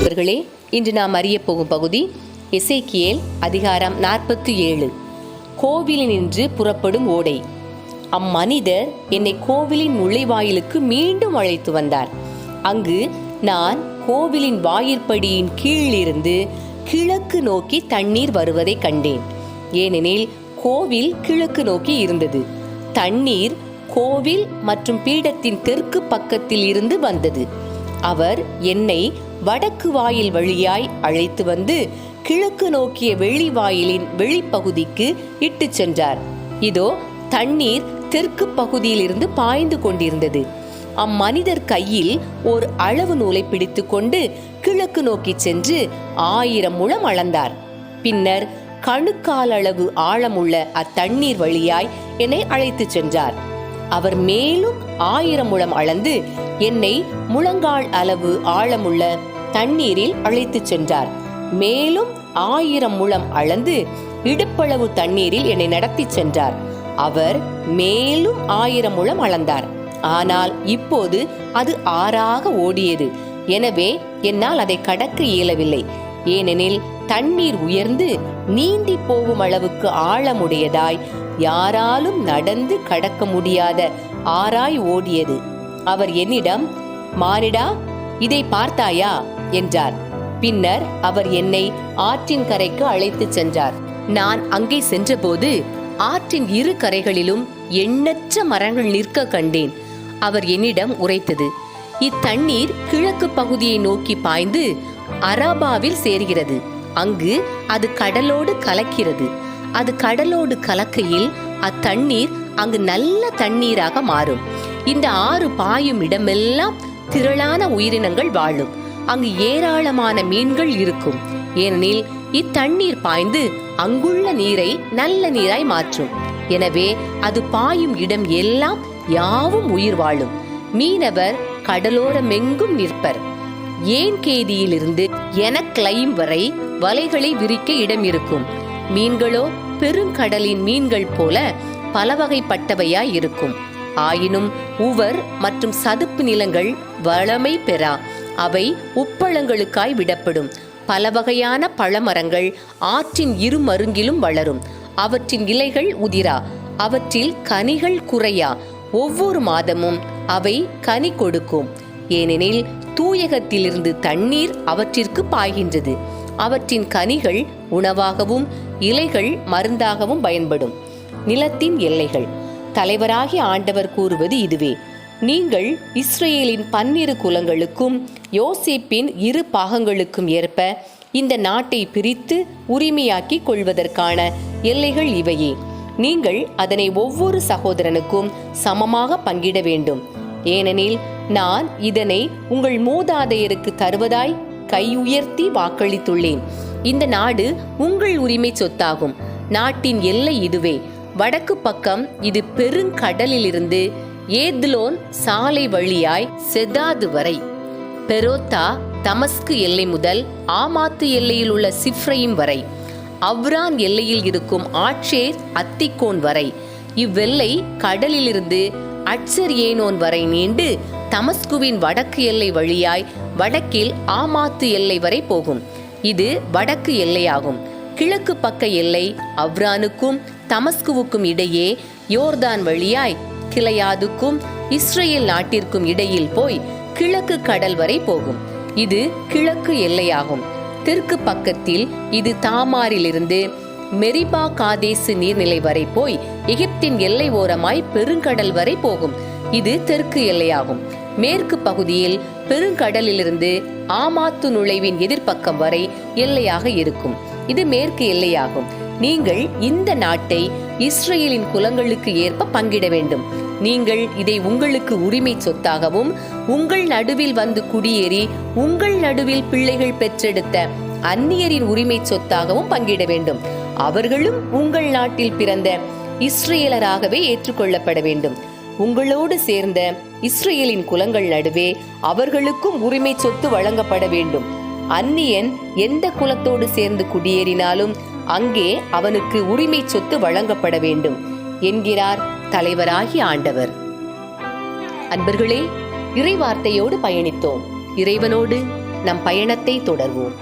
நண்பர்களே இன்று நாம் அறிய போகும் பகுதி இசைக்கியல் அதிகாரம் நாற்பத்தி ஏழு கோவிலினின்று புறப்படும் ஓடை. அம்மனிதர் என்னை கோவிலின் நுழைவாயிலுக்கு மீண்டும் அழைத்து வந்தார். அங்கு நான் கோவிலின் வாயிற்படியின் கீழிருந்து கிழக்கு நோக்கி தண்ணீர் வருவதை கண்டேன். ஏனெனில் கோவில் கிழக்கு நோக்கி இருந்தது. தண்ணீர் கோவில் மற்றும் பீடத்தின் தெற்கு பக்கத்தில் இருந்து வந்தது. அவர் என்னை வடக்கு வாயில் வழியாய் அழைத்து வந்து கிழக்கு நோக்கிய வெளி வாயிலின் வெளிப்பகுதிக்கு இட்டு சென்றார். இதோ தண்ணீர் தெற்கு பகுதியிலிருந்து பாய்ந்து கொண்டிருந்தது. அம்மனிதர் கையில் ஒரு அளவு நூலை பிடித்துக்கொண்டு கிழக்கு நோக்கி சென்று ஆயிரம் முழம் அளந்தார். பின்னர் கணுக்கால் அளவு ஆழமுள்ள அத்தண்ணீர் வழியாய் என்னை அழைத்துச் சென்றார். அவர் மேலும் ஆயிரம் முழம் அளந்து என்னை முழங்கால் அளவு ஆழமுள்ள தண்ணீரில் அழைத்துச் சென்றார். மேலும் ஆயிரம் முழம் அளந்து இடுப்பளவு தண்ணீரில் என்னை நடத்திச் சென்றார். அவர் மேலும் ஆயிரம் முழம் அளந்தார். ஆனால் இப்போது அது ஆறாக ஓடியது. எனவே என்னால் அதை கடக்க இயலவில்லை. ஏனெனில் தண்ணீர் உயர்ந்து நீந்தி போகும் அளவுக்கு ஆழமுடையதாய் யாராலும் நடந்து கடக்க முடியாத ஆராய் ஓடியது. அவர் என்னிடம் மானிடா இதை பார்த்தாயா? என்றார். பின்னர் அவர் என்னை ஆற்றின் கரைக்கு அழைத்துச் சென்றார். நான் அங்கே சென்றபோது ஆற்றின் இரு கரைகளிலும் எண்ணற்ற மரங்கள் நிற்க கண்டேன். அவர் என்னிடம் உரைத்தது இத்தண்ணீர் கிழக்கு பகுதியை நோக்கி பாய்ந்து அராபாவில் சேர்கிறது. அங்கு அது கடலோடு கலக்கிறது. அது கடலோடு கலக்கையில் அத்தண்ணீர் அங்கு நல்ல தண்ணீராக மாறும். இந்த ஆறு பாயும் இடமெல்லாம் திரளான உயிரினங்கள் வாழும். அங்கு ஏராளமான மீன்கள் இருக்கும். ஏனெனில் இத்தண்ணீர் பாய்ந்து அங்குள்ள நீரை நல்ல நீராய் மாற்றும். எனவே அது பாயும் இடம் எல்லாம் யாவும் உயிர் வாழும். மீனவர் கடலோரமெங்கும் நிற்பர். ஏன் கேதியிலிருந்து கிளைம் வரை வலைகளை விரிக்க இடம் இருக்கும். மீன்களோ பெருங்கடலின் மீன்கள் போல பலவகைப்பட்டவையாய் இருக்கும் ஆயினும் உவர் மற்றும் சதுப்பு நிலங்கள் வளமை பெறா. அவை உப்பளங்களுக்காய் விடப்படும். பல வகையான பழமரங்கள் ஆற்றின் இரு மருங்கிலும் வளரும். அவற்றின் இலைகள் உதிரா. அவற்றில் கனிகள் குறையா. ஒவ்வொரு மாதமும் அவை கனி கொடுக்கும். ஏனெனில் தூயகத்திலிருந்து தண்ணீர் அவற்றிற்கு பாய்கின்றது. அவற்றின் கனிகள் உணவாகவும் இலைகள் மருந்தாகவும் பயன்படும். நிலத்தின் எல்லைகள். தலைவராகி ஆண்டவர் கூறுவது இதுவே. நீங்கள் இஸ்ரேலின் பன்னிரு குலங்களுக்கும் யோசிப்பின் இரு பாகங்களுக்கும் ஏற்ப இந்த நாட்டை பிரித்து உரிமையாக்கி கொள்வதற்கான எல்லைகள் இவையே. நீங்கள் அதனை ஒவ்வொரு சகோதரனுக்கும் சமமாக பங்கிட வேண்டும். ஏனெனில் நான் இதனை உங்கள் மூதாதையருக்கு தருவதாய் கையுயர்த்தி வாக்களித்துள்ளேன். இந்த நாடு உங்கள் உரிமை சொத்தாகும். நாட்டின் எல்லை இதுவே. வடக்கு பக்கம் இது பெருங்கடலிலிருந்து ஏத்லோன் சாலை வழியாய் செதாது வரை. பெரோத்தா தமஸ்கு எல்லை முதல் ஆமாத்து எல்லையில் உள்ள சிப்ரையும் வரை. அவ்ரான் எல்லையில் இருக்கும் ஆட்சேர் அத்திக்கோன் வரை. இவ்வெல்லை கடலிலிருந்து அட்சர் ஏனோன் வரை நீண்டு தமஸ்குவின் வடக்கு எல்லை வழியாய் வடக்கில் ஆமாத்து எல்லை வரை போகும். இது வடக்கு எல்லையாகும். கிழக்கு பக்க எல்லை அவ்ரானுக்கும் தமஸ்குவுக்கும் இடையே யோர்தான் வழியாய் கிளையாதுக்கும் இஸ்ரேல் நாட்டிற்கும் இடையில் போய் கிழக்கு கடல் வரை போகும். இது கிழக்கு எல்லையாகும். தெற்கு பக்கத்தில் இது தாமாரிலிருந்து மெரிபா காதேசு நீர்நிலை வரை போய் எகிப்தின் எல்லை ஓரமாய் பெருங்கடல் வரை போகும். இது தெற்கு எல்லையாகும். மேற்கு பகுதியில் பெருங்கடலிலிருந்து ஆமாத்து நுழைவின் எதிர்ப்பக்கம் வரை எல்லையாக இருக்கும். இது மேற்கு எல்லையாகும். நீங்கள் இந்த நாட்டை இஸ்ரேலின் குலங்களுக்கு ஏற்ப பங்கிட வேண்டும். நீங்கள் இதை உங்களுக்கு உரிமை சொத்தாகவும் உங்கள் நடுவில் வந்து குடியேறி உங்கள் நடுவில் பிள்ளைகள் பெற்றெடுத்த அந்நியரின் உரிமை சொத்தாகவும் பங்கிட வேண்டும். அவர்களும் உங்கள் நாட்டில் பிறந்த இஸ்ரேலராகவே ஏற்றுக்கொள்ளப்பட வேண்டும். உங்களோடு சேர்ந்த இஸ்ரேலின் குலங்கள் நடுவே அவர்களுக்கும் உரிமை சொத்து வழங்கப்பட வேண்டும். அந்நியன் எந்த குலத்தோடு சேர்ந்து குடியேறினாலும் அங்கே அவனுக்கு உரிமை சொத்து வழங்கப்பட வேண்டும் என்கிறார் தலைவராகி ஆண்டவர். அன்பர்களே இறைவார்த்தையோடு பயணித்தோம். இறைவனோடு நம் பயணத்தை தொடர்வோம்.